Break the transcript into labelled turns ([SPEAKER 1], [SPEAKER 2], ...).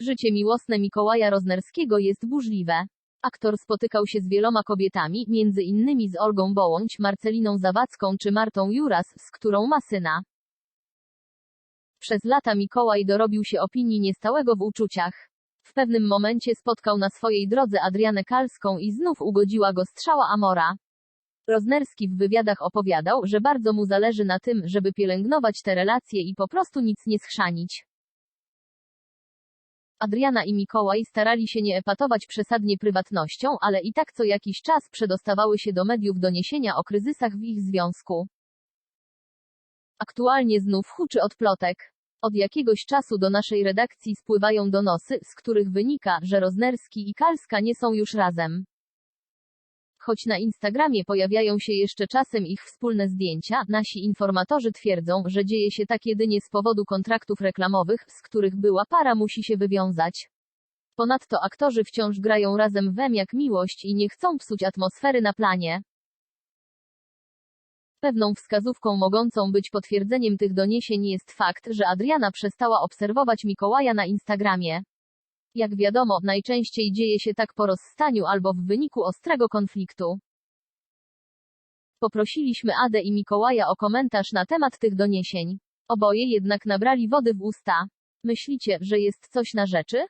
[SPEAKER 1] Życie miłosne Mikołaja Roznerskiego jest burzliwe. Aktor spotykał się z wieloma kobietami, między innymi z Olgą Bołądź, Marceliną Zawadzką czy Martą Juras, z którą ma syna. Przez lata Mikołaj dorobił się opinii niestałego w uczuciach. W pewnym momencie spotkał na swojej drodze Adrianę Kalską i znów ugodziła go strzała Amora. Roznerski w wywiadach opowiadał, że bardzo mu zależy na tym, żeby pielęgnować te relacje i po prostu nic nie schrzanić. Adriana i Mikołaj starali się nie epatować przesadnie prywatnością, ale i tak co jakiś czas przedostawały się do mediów doniesienia o kryzysach w ich związku. Aktualnie znów huczy od plotek. Od jakiegoś czasu do naszej redakcji spływają donosy, z których wynika, że Roznerski i Kalska nie są już razem. Choć na Instagramie pojawiają się jeszcze czasem ich wspólne zdjęcia, nasi informatorzy twierdzą, że dzieje się tak jedynie z powodu kontraktów reklamowych, z których była para musi się wywiązać. Ponadto aktorzy wciąż grają razem w M jak miłość i nie chcą psuć atmosfery na planie. Pewną wskazówką mogącą być potwierdzeniem tych doniesień jest fakt, że Adriana przestała obserwować Mikołaja na Instagramie. Jak wiadomo, najczęściej dzieje się tak po rozstaniu albo w wyniku ostrego konfliktu. Poprosiliśmy Adę i Mikołaja o komentarz na temat tych doniesień. Oboje jednak nabrali wody w usta. Myślicie, że jest coś na rzeczy?